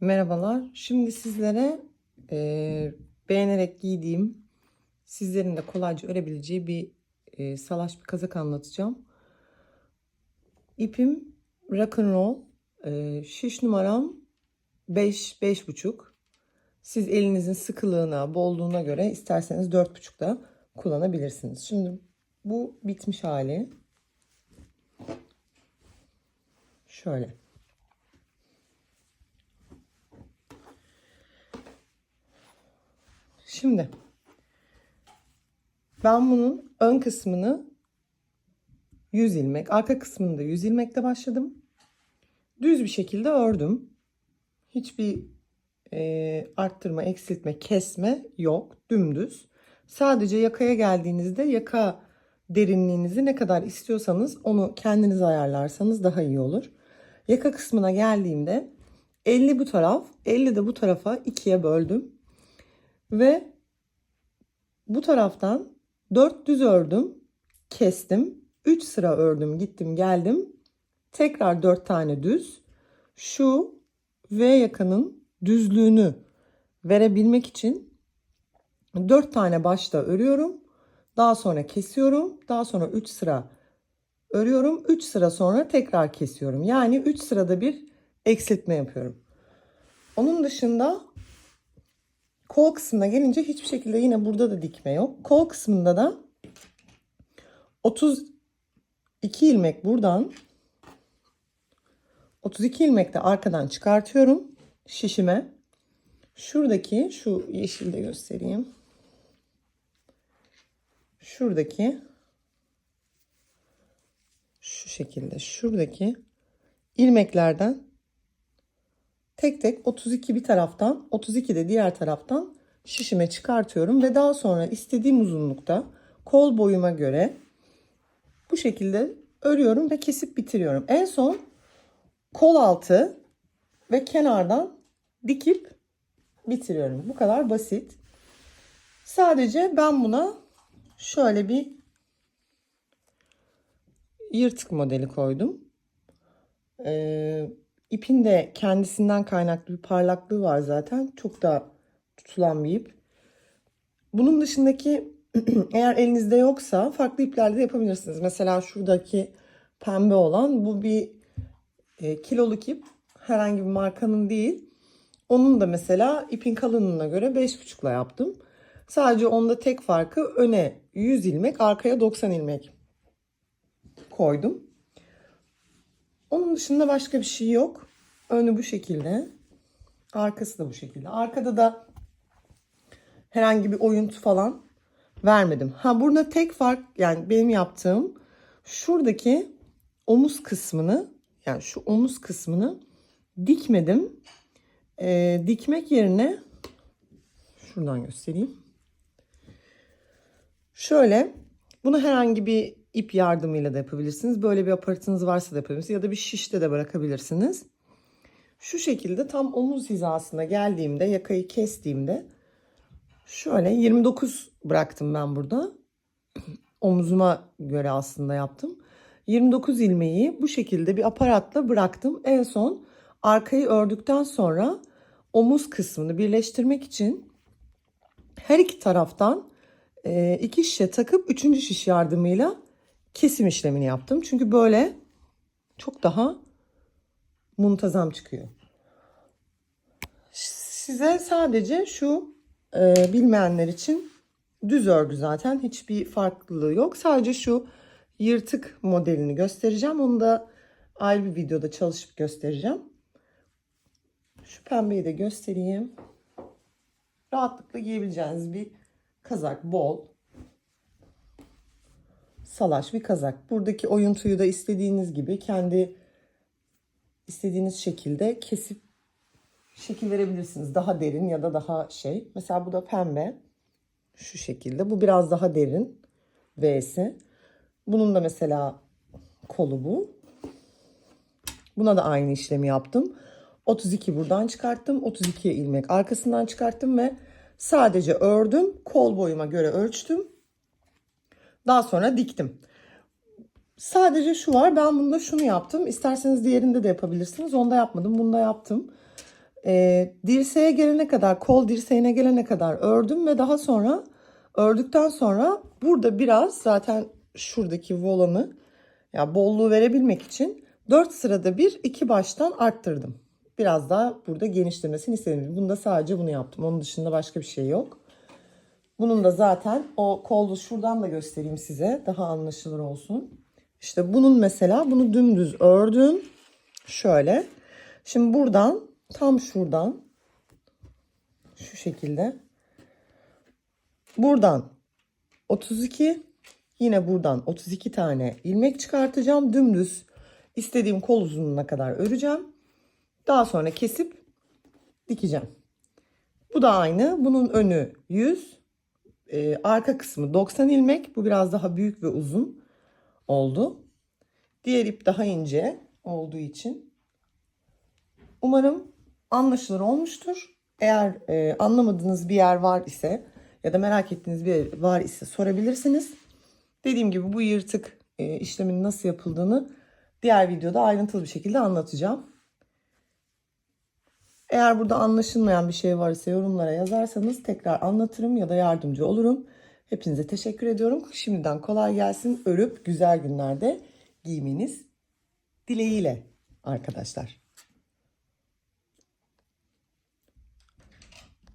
Merhabalar. Şimdi sizlere eee, beğenerek giydiğim, sizlerin de kolayca örebileceği bir eee, salaş bir kazak anlatacağım. İpim rock'n'roll. Eee şiş numaram 5 buçuk. Siz elinizin sıkılığına, bolluğuna göre isterseniz 4,5 da kullanabilirsiniz. Şimdi bu bitmiş hali. Şöyle. Şimdi ben bunun ön kısmını 100 ilmek, arka kısmını da 100 ilmekle başladım. Düz bir şekilde ördüm. Hiçbir e, arttırma, eksiltme, kesme yok. Dümdüz. Sadece yakaya geldiğinizde yaka derinliğinizi ne kadar istiyorsanız onu kendiniz ayarlarsanız daha iyi olur. Yaka kısmına geldiğimde 50 bu taraf, 50 de bu tarafa ikiye böldüm. Ve bu taraftan 4 düz ördüm, kestim. 3 sıra ördüm, gittim, geldim. Tekrar 4 tane düz. Şu V yakanın düzlüğünü verebilmek için 4 tane başta örüyorum. Daha sonra kesiyorum. Daha sonra 3 sıra örüyorum. 3 sıra sonra tekrar kesiyorum. Yani 3 sırada bir eksiltme yapıyorum. Onun dışında Kol kısmına gelince hiçbir şekilde yine burada da dikme yok. Kol kısmında da 32 ilmek buradan 32 ilmek de arkadan çıkartıyorum şişime. Şuradaki şu yeşilde göstereyim. Şuradaki şu şekilde şuradaki ilmeklerden tek tek 32 bir taraftan 32 de diğer taraftan şişime çıkartıyorum ve daha sonra istediğim uzunlukta kol boyuma göre bu şekilde örüyorum ve kesip bitiriyorum. En son kol altı ve kenardan dikip bitiriyorum. Bu kadar basit. Sadece ben buna şöyle bir yırtık modeli koydum. Ee, İpin de kendisinden kaynaklı bir parlaklığı var zaten. Çok da tutulan bir ip. Bunun dışındaki eğer elinizde yoksa farklı iplerle de yapabilirsiniz. Mesela şuradaki pembe olan bu bir e, kiloluk ip. Herhangi bir markanın değil. Onun da mesela ipin kalınlığına göre 5,5'la yaptım. Sadece onda tek farkı öne 100 ilmek, arkaya 90 ilmek koydum. Onun dışında başka bir şey yok. Önü bu şekilde. Arkası da bu şekilde. Arkada da herhangi bir oyuntu falan vermedim. Ha burada tek fark yani benim yaptığım şuradaki omuz kısmını yani şu omuz kısmını dikmedim. Ee, dikmek yerine şuradan göstereyim. Şöyle bunu herhangi bir ip yardımıyla da yapabilirsiniz. Böyle bir aparatınız varsa da yapabilirsiniz. Ya da bir şişte de bırakabilirsiniz. Şu şekilde tam omuz hizasına geldiğimde, yakayı kestiğimde şöyle 29 bıraktım ben burada. Omuzuma göre aslında yaptım. 29 ilmeği bu şekilde bir aparatla bıraktım. En son arkayı ördükten sonra omuz kısmını birleştirmek için her iki taraftan iki şişe takıp üçüncü şiş yardımıyla kesim işlemini yaptım. Çünkü böyle çok daha muntazam çıkıyor. Size sadece şu e, bilmeyenler için düz örgü zaten hiçbir farklılığı yok. Sadece şu yırtık modelini göstereceğim. Onu da ayrı bir videoda çalışıp göstereceğim. Şu pembeyi de göstereyim. Rahatlıkla giyebileceğiniz bir kazak bol salaş bir kazak. Buradaki oyuntuyu da istediğiniz gibi kendi istediğiniz şekilde kesip şekil verebilirsiniz. Daha derin ya da daha şey. Mesela bu da pembe. Şu şekilde. Bu biraz daha derin. V'si. Bunun da mesela kolu bu. Buna da aynı işlemi yaptım. 32 buradan çıkarttım. 32 ilmek arkasından çıkarttım ve sadece ördüm. Kol boyuma göre ölçtüm. Daha sonra diktim. Sadece şu var. Ben bunda şunu yaptım. İsterseniz diğerinde de yapabilirsiniz. Onda yapmadım. Bunda yaptım. e, dirseğe gelene kadar, kol dirseğine gelene kadar ördüm ve daha sonra ördükten sonra burada biraz zaten şuradaki volanı ya bolluğu verebilmek için 4 sırada bir iki baştan arttırdım. Biraz daha burada genişlemesini istedim. Bunda sadece bunu yaptım. Onun dışında başka bir şey yok. Bunun da zaten o kolu şuradan da göstereyim size. Daha anlaşılır olsun. İşte bunun mesela bunu dümdüz ördüm. Şöyle. Şimdi buradan tam şuradan şu şekilde buradan 32 yine buradan 32 tane ilmek çıkartacağım. Dümdüz istediğim kol uzunluğuna kadar öreceğim. Daha sonra kesip dikeceğim. Bu da aynı. Bunun önü 100. Ee, arka kısmı 90 ilmek. Bu biraz daha büyük ve uzun oldu. Diğer ip daha ince olduğu için. Umarım anlaşılır olmuştur. Eğer e, anlamadığınız bir yer var ise ya da merak ettiğiniz bir yer var ise sorabilirsiniz. Dediğim gibi bu yırtık e, işlemin nasıl yapıldığını diğer videoda ayrıntılı bir şekilde anlatacağım. Eğer burada anlaşılmayan bir şey varsa yorumlara yazarsanız tekrar anlatırım ya da yardımcı olurum. Hepinize teşekkür ediyorum. Şimdiden kolay gelsin. Örüp güzel günlerde giymeniz dileğiyle arkadaşlar.